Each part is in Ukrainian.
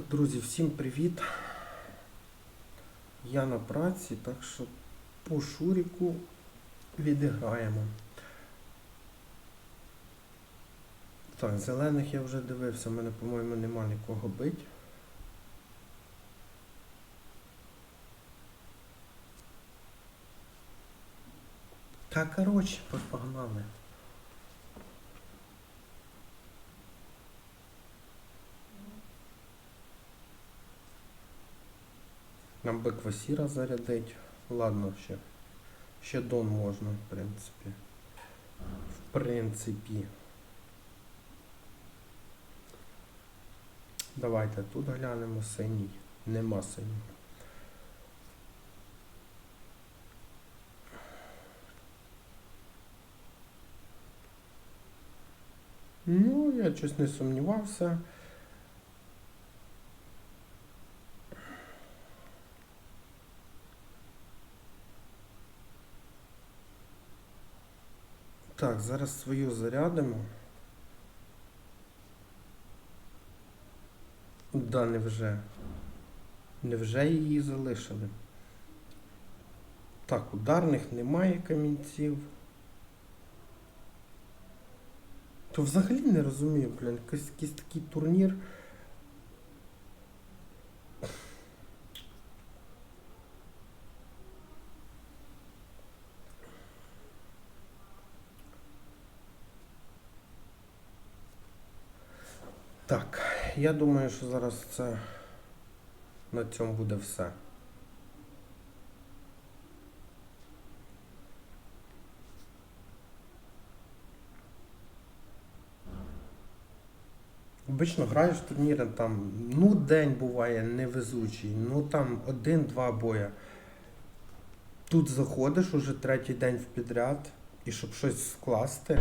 Так, друзі, всім привіт. Я на праці, так що по Шуріку відіграємо. Так, зелених я вже дивився, в мене, по-моєму, нема нікого бить. Та коротше, погнали. Нам би квасіра зарядить. Ладно, ще. Ще дон можна, в принципі. В принципі. Давайте тут глянемо синій. Нема синього. Ну, я щось не сумнівався. Так, зараз свою зарядимо. Да, невже. Невже її залишили? Так, ударних немає камінців. То взагалі не розумію, блін, якийсь, такий турнір. Так, я думаю, що зараз це на цьому буде все. Обично граєш в турніри, там, ну, день буває невезучий, ну там один-два боя. Тут заходиш уже третій день в підряд, і щоб щось скласти.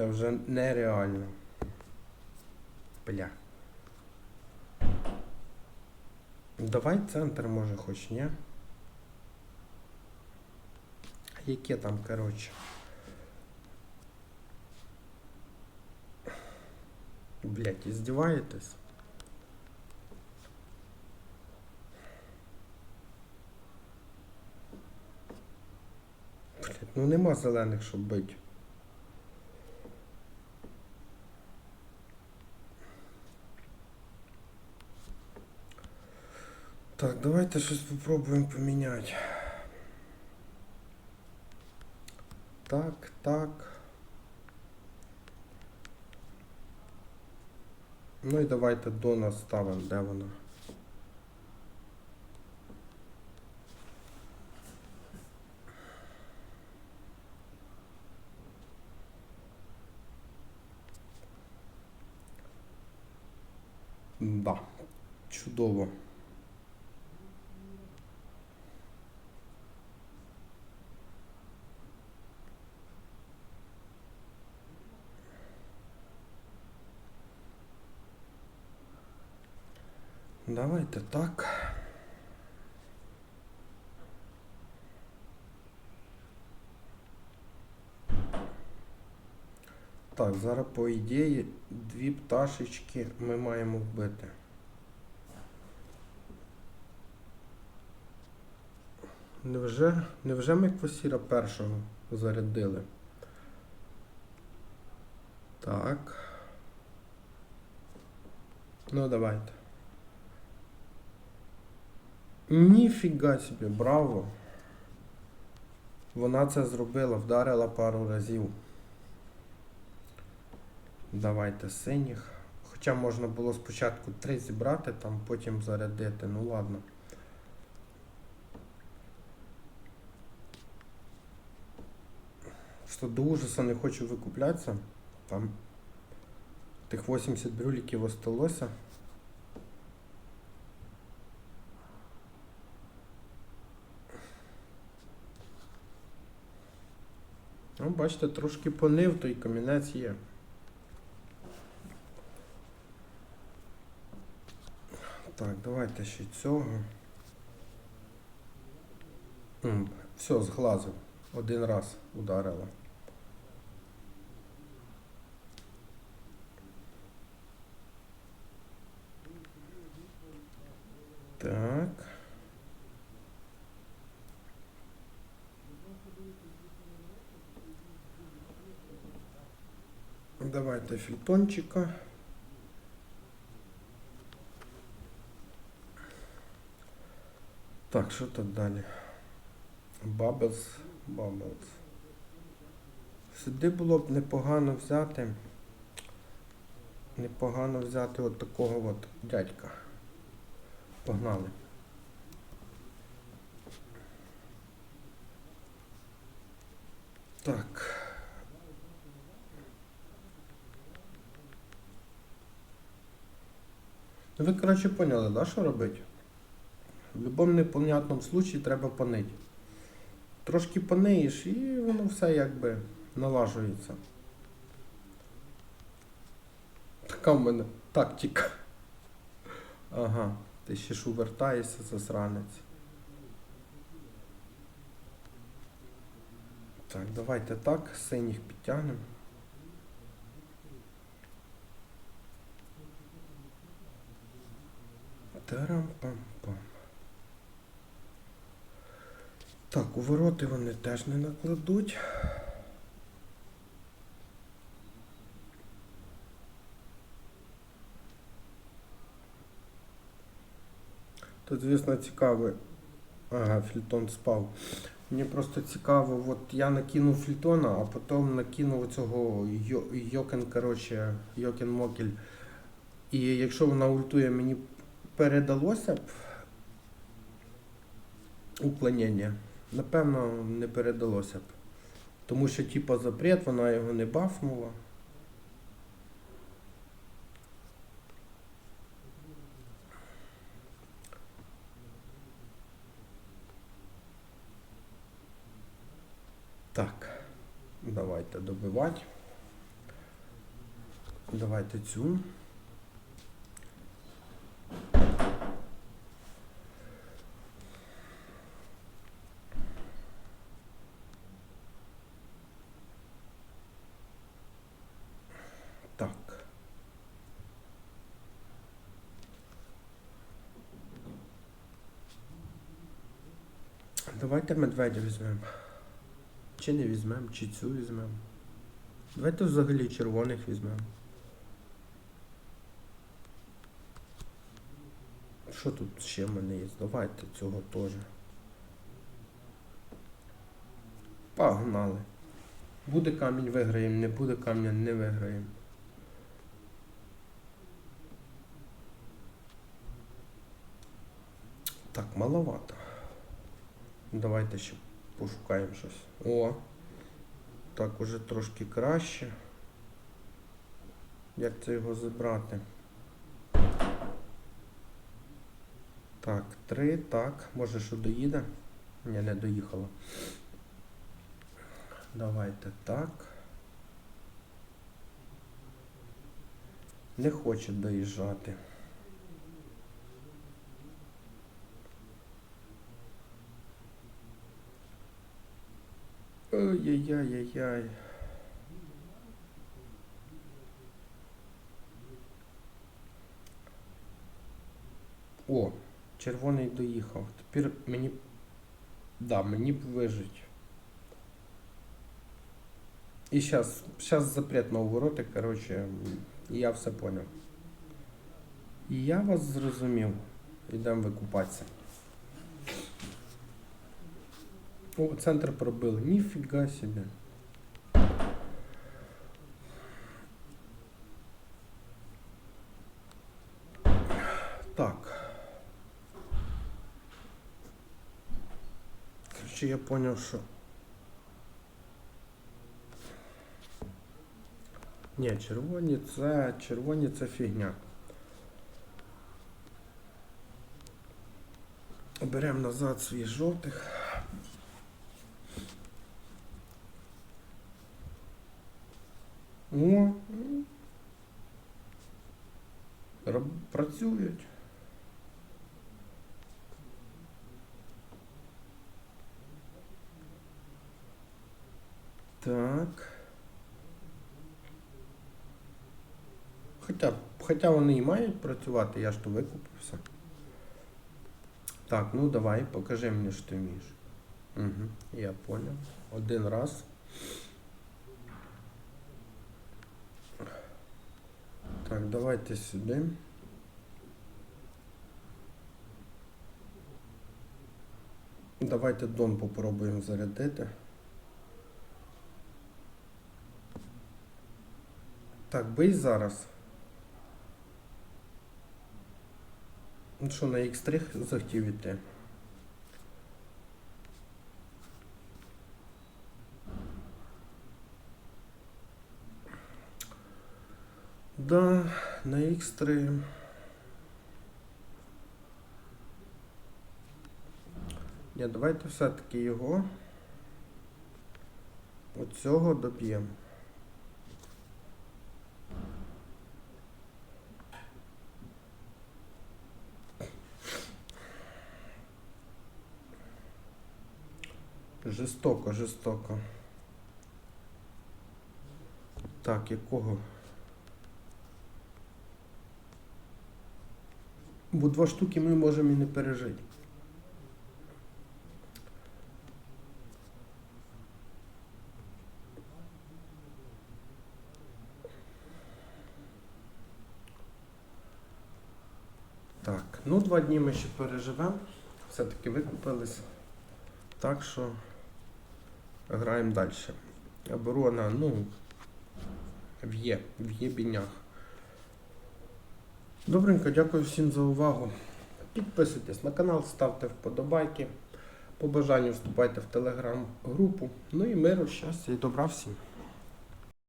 Це вже нереально. Бля. Давай центр може хоч, ні? Яке там, коротше. Блять, издеваетесь? Блять, ну нема зелених, щоб бить. Так, давайте щось попробуємо поміняти. Так, так. Ну і давайте до нас ставимо, де вона. Да, чудово. Давайте так. Так, зараз по ідеї дві пташечки ми маємо вбити. Невже, невже ми квасіра першого зарядили? Так. Ну давайте. Ніфіга собі, браво. Вона це зробила, вдарила пару разів. Давайте синіх. Хоча можна було спочатку три зібрати, там потім зарядити. Ну ладно. Що до ужаса не хочу викуплятися. Там тих 80 брюліків осталося. Ну, бачите, трошки понив той камінець є. Так, давайте ще цього. Все, зглазив. Один раз ударило. Так. Давайте фільтончика. Так, що тут далі? Bubbles, Bubbles. Сюди було б непогано взяти. Непогано взяти от такого от дядька. Погнали. Так. Ну, Ви, коротше, поняли, да, що робити? В будь-якому непонятному случаї треба понити. Трошки понеєш і воно все якби налажується. Така в мене тактика. Ага, ти ще ж увертаєшся, засранець. Так, давайте так, синіх підтягнемо. Тарам-пам-пам. Так, у вороти вони теж не накладуть. Тут, звісно, цікаво. Ага, фільтон спав. Мені просто цікаво, от я накинув фільтона, а потім накинув цього йокен, коротше, йокен мокель. І якщо вона ультує, мені передалося б уклонення. Напевно, не передалося б. Тому що, типа, запрет, вона його не бафнула. Так, давайте добивати. Давайте цю. Так. Давайте медведя візьмемо. Чи не візьмемо, чи цю візьмемо. Давайте взагалі червоних візьмемо. Що тут ще в мене є? Давайте цього теж. Погнали. Буде камінь виграємо, не буде камня не виграємо. Так, маловато. Давайте ще пошукаємо щось. О! Так, уже трошки краще. Як це його забрати? Так, три, так. Може, що доїде? Ні, не доїхало. Давайте так. Не хоче доїжджати. Ой-яй-яй-яй-яй. О, червоний доїхав. Тепер мені. Да, мені б вижить. І зараз, зараз запрет на увороти, коротше, я все поняв. І я вас зрозумів. Йдемо викупатися. центр пробили. Ніфіга собі. Так. Короче, я понял, що. Ні, червоні це. Червоні це фігня. Беремо назад свій жовтих. О, працюють. Так. Хоча, хоча вони і мають працювати, я ж то викупився. Так, ну давай, покажи мені, що ти вмієш. Угу, я понял. Один раз. Так, давайте сюди. Давайте дон попробуємо зарядити. Так, бий зараз. Ну що, на X3 захотів іти? Да, на X3. Ні, давайте все-таки його оцього доб'ємо. Жестоко, жестоко. Так, якого? Бо два штуки ми можемо і не пережити. Так, ну два дні ми ще переживемо. Все-таки викупились. Так що граємо далі. Оборона, ну, в'є, в'є бінях. Добренько, дякую всім за увагу. Підписуйтесь на канал, ставте вподобайки. По бажанню вступайте в телеграм-групу. Ну і миру, щастя і добра всім.